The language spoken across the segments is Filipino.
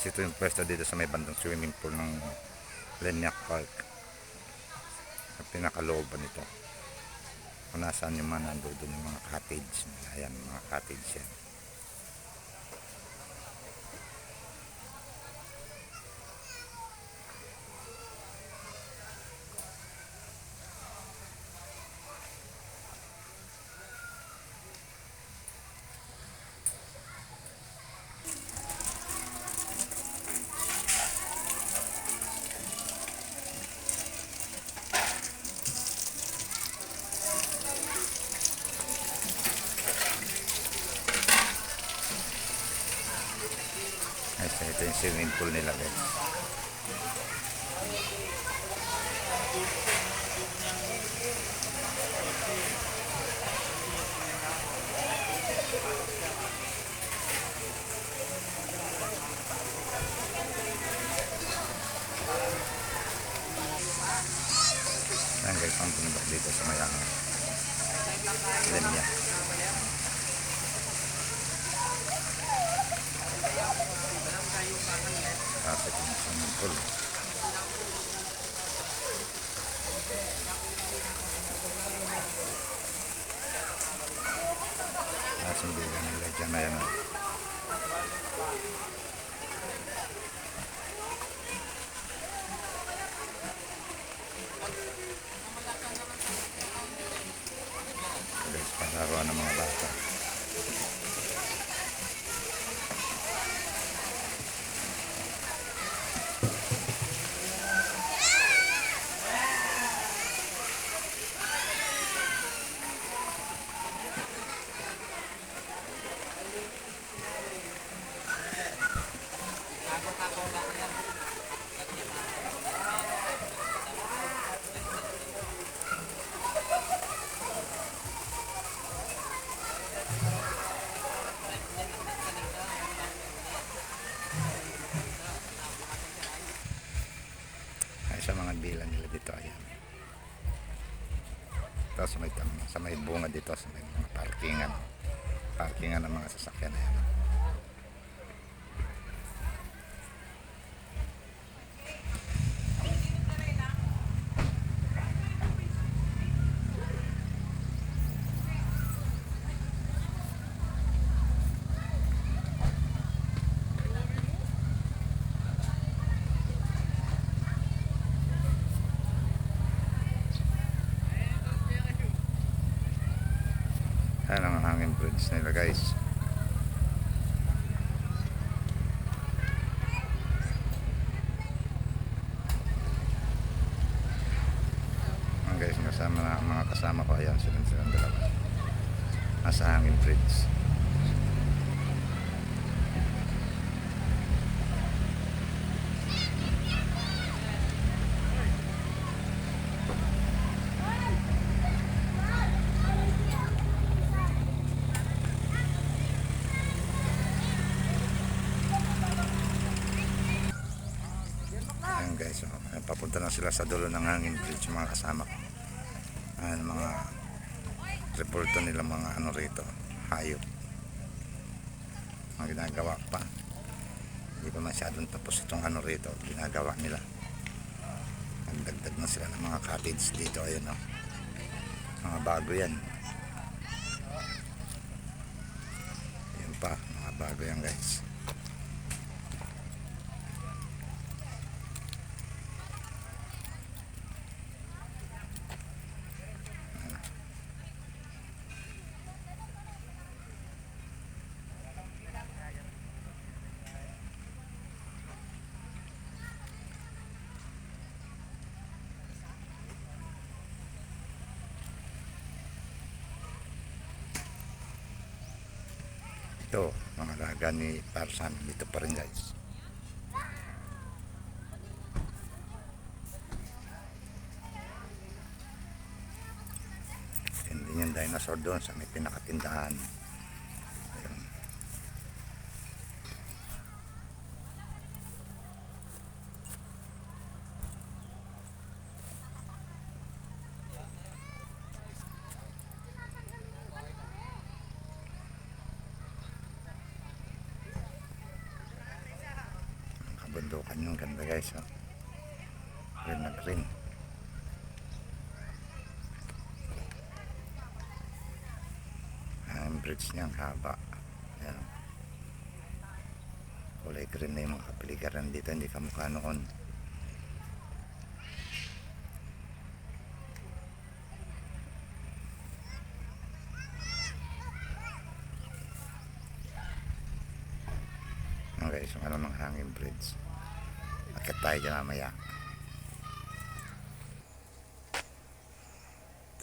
Guys, ito yung pwesto dito sa may bandang swimming pool ng Lenyak Park. Ang pinakalooban nito. Kung nasaan yung mga nandun doon yung mga cottage. Ayan, mga cottage yan. Guys, ito pool nila guys. Yan guys, ang bundok dito sa may ano. Linya. Kapit yung swimming pool. Nasaan bilang nila dyan na yan. ah. Guys, palaruan ng mga bata. Bilan nila dito ayan. Ito sa may, sa may bunga dito sa may mga parkingan. Parkingan ng mga sasakyan ayan ang bridge nila guys. Guys kasama na mga kasama ko. Ayan silang silang dalawa. Nasa hangin bridge Ayan guys, ayan, papunta na sila sa dulo ng hangin bridge mga kasama ko. Ayan mga reporto nila mga ano rito, hayop. Mga ginagawa pa. Hindi pa masyadong tapos itong ano rito, ginagawa nila. Nagdagdag na sila ng mga cottage dito, ayun oh. Mga bago yan. Yan pa, mga bago yan guys. Ito, mga laga ni Parsan. Dito pa rin guys. Hindi yung dinosaur doon sa may pinakatindahan. Bundukan yung ganda guys. Oh. Green na green. Ang bridge niya ang haba. Ayan. Kulay green na yung mga kapaligiran dito. Hindi kamukha noon. Okay, so ano ng hanging bridge. Akit tayo dyan mamaya.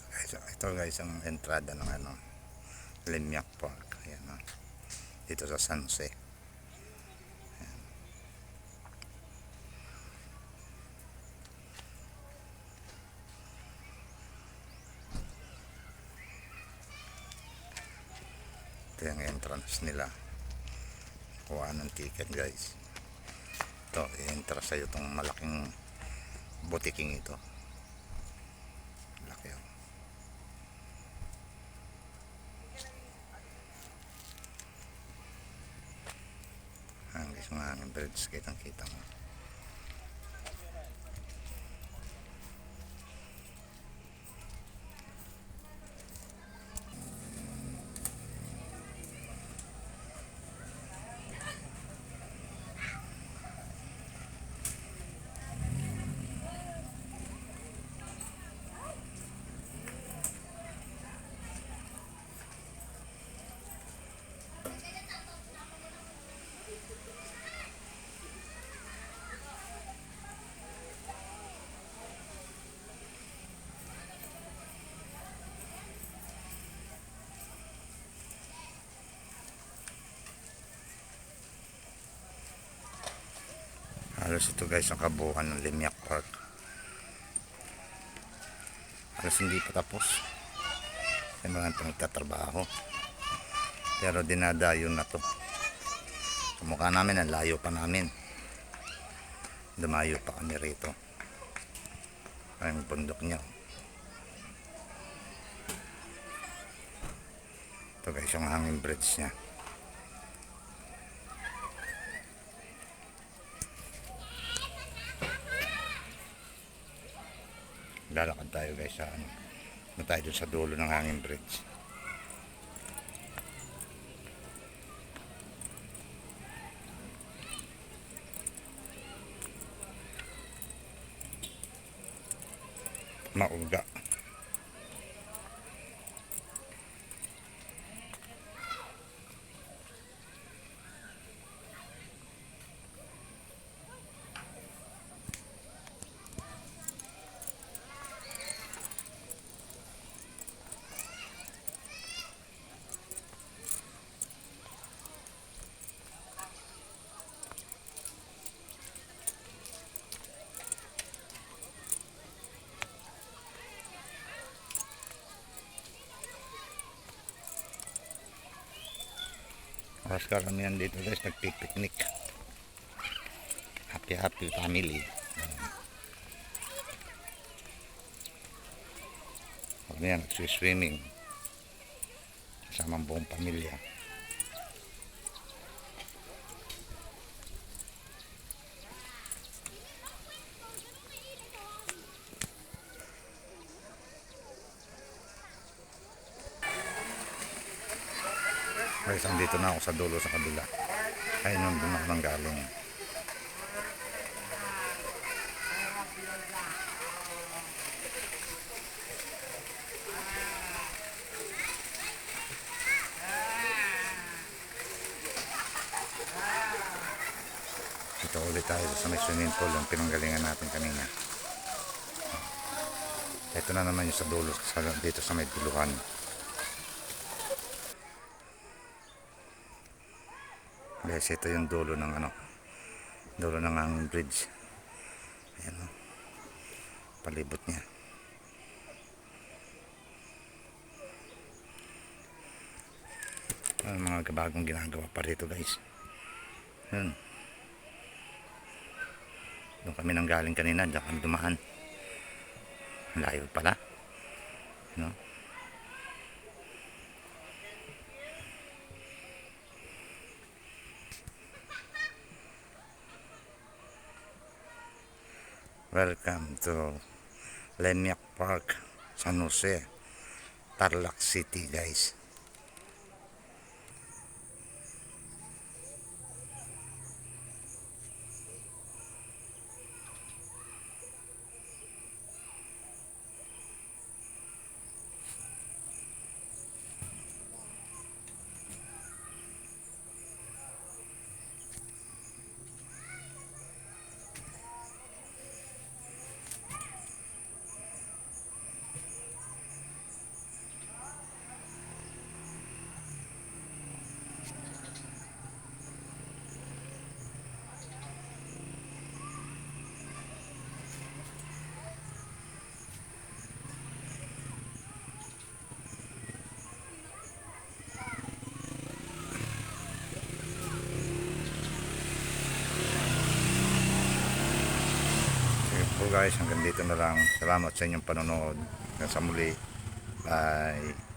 Ito guys, ito guys ang entrada ng ano, Limyak Park. Ayan, no? Dito sa San Jose. Ayan. Ito yung entrance nila kuha ng ticket guys ito i-enter sa'yo itong malaking butiking ito laki oh. ang mga hangin birds kitang kita mo halos ito guys ang kabuuan ng Limyak Park. Halos hindi pa tapos. May mga nagtatrabaho pero dinadayo na to. Kumukha namin ang layo pa namin. Dumayo pa kami rito. Ang bundok niya. Ito guys yung hanging bridge niya lalakad tayo guys sa ano na tayo dun sa dulo ng hanging bridge. Mauga Mas karamihan dito guys nagpipiknik. Happy happy family. Karamihan nagsiswimming. Kasama ang buong pamilya. Guys, andito na ako sa dulo sa kabila. Ayun yung doon ako nang galing. Ito ulit tayo sa may swimming pool yung pinanggalingan natin kanina. Ito na naman yung sa dulo sa, dito sa may duluhan. Guys, ito yung dulo ng ano, dulo ng ang bridge. Ayan o. Palibot niya. Ang mga kabagong ginagawa pa rito guys. Yun. Doon kami nang galing kanina, diyan kami dumaan. Layo pala. No? Welcome to Leniak Park, San Jose, Tarlac City guys. Guys, hanggang dito na lang. Salamat sa inyong panonood. Hanggang sa muli. Bye.